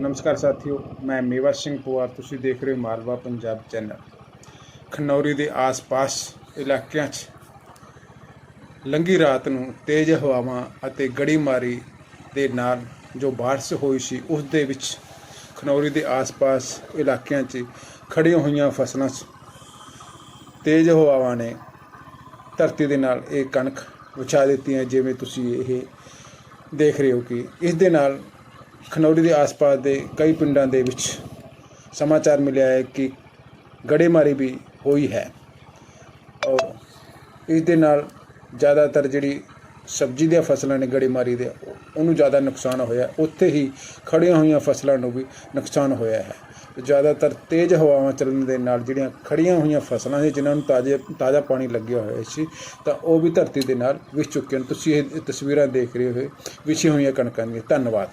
ਨਮਸਕਾਰ ਸਾਥੀਓ, ਮੈਂ ਮੇਵਾ ਸਿੰਘ ਪਵਾਰ, ਤੁਸੀਂ ਦੇਖ ਰਹੇ ਹੋ ਮਾਲਵਾ ਪੰਜਾਬ ਚੈਨਲ। ਖਨੌਰੀ ਦੇ ਆਸ-ਪਾਸ ਇਲਾਕਿਆਂ 'ਚ ਲੰਗੀ ਰਾਤ ਨੂੰ ਤੇਜ਼ ਹਵਾਵਾਂ ਅਤੇ ਗੜੀਮਾਰੀ ਦੇ ਨਾਲ ਜੋ ਬਾਰਿਸ਼ ਹੋਈ ਸੀ, ਉਸ ਦੇ ਵਿੱਚ ਖਨੌਰੀ ਦੇ ਆਸ-ਪਾਸ ਇਲਾਕਿਆਂ 'ਚ ਖੜੀਆਂ ਹੋਈਆਂ ਫਸਲਾਂ 'ਚ ਤੇਜ਼ ਹਵਾਵਾਂ ਨੇ ਧਰਤੀ ਦੇ ਨਾਲ ਇਹ ਕਣਕ ਵਿਛਾ ਦਿੱਤੀ ਹੈ ਜਿਵੇਂ ਤੁਸੀਂ ਇਹ ਦੇਖ ਰਹੇ ਹੋ ਕਿ ਇਸ ਦੇ ਨਾਲ ਖਨੌਰੀ ਦੇ ਆਸ-ਪਾਸ ਦੇ ਕਈ ਪਿੰਡਾਂ ਦੇ ਵਿੱਚ ਸਮਾਚਾਰ ਮਿਲਿਆ ਹੈ ਕਿ ਗੜੇਮਾਰੀ ਵੀ ਹੋਈ ਹੈ। ਔਰ ਇਸ ਦੇ ਨਾਲ ਜ਼ਿਆਦਾਤਰ ਜਿਹੜੀ ਸਬਜ਼ੀ ਦੀਆਂ ਫਸਲਾਂ ਨੇ ਗੜੇਮਾਰੀ ਦੇ, ਉਹਨੂੰ ਜ਼ਿਆਦਾ ਨੁਕਸਾਨ ਹੋਇਆ। ਉੱਥੇ ਹੀ ਖੜੀਆਂ ਹੋਈਆਂ ਫਸਲਾਂ ਨੂੰ ਵੀ ਨੁਕਸਾਨ ਹੋਇਆ ਹੈ। ਜ਼ਿਆਦਾਤਰ ਤੇਜ਼ ਹਵਾਵਾਂ ਚੱਲਣ ਦੇ ਨਾਲ ਜਿਹੜੀਆਂ ਖੜੀਆਂ ਹੋਈਆਂ ਫਸਲਾਂ ਸੀ, ਜਿਨ੍ਹਾਂ ਨੂੰ ਤਾਜ਼ੇ, ਤਾਜ਼ਾ ਪਾਣੀ ਲੱਗਿਆ ਹੋਇਆ ਸੀ, ਤਾਂ ਉਹ ਵੀ ਧਰਤੀ ਦੇ ਨਾਲ ਵਿਛ ਚੁੱਕੇ ਹਨ। ਤੁਸੀਂ ਇਹ ਤਸਵੀਰਾਂ ਦੇਖ ਰਹੇ ਹੋ, ਵਿਛੀਆਂ ਹੋਈਆਂ ਕਣਕਾਂ ਦੀਆਂ। ਧੰਨਵਾਦ।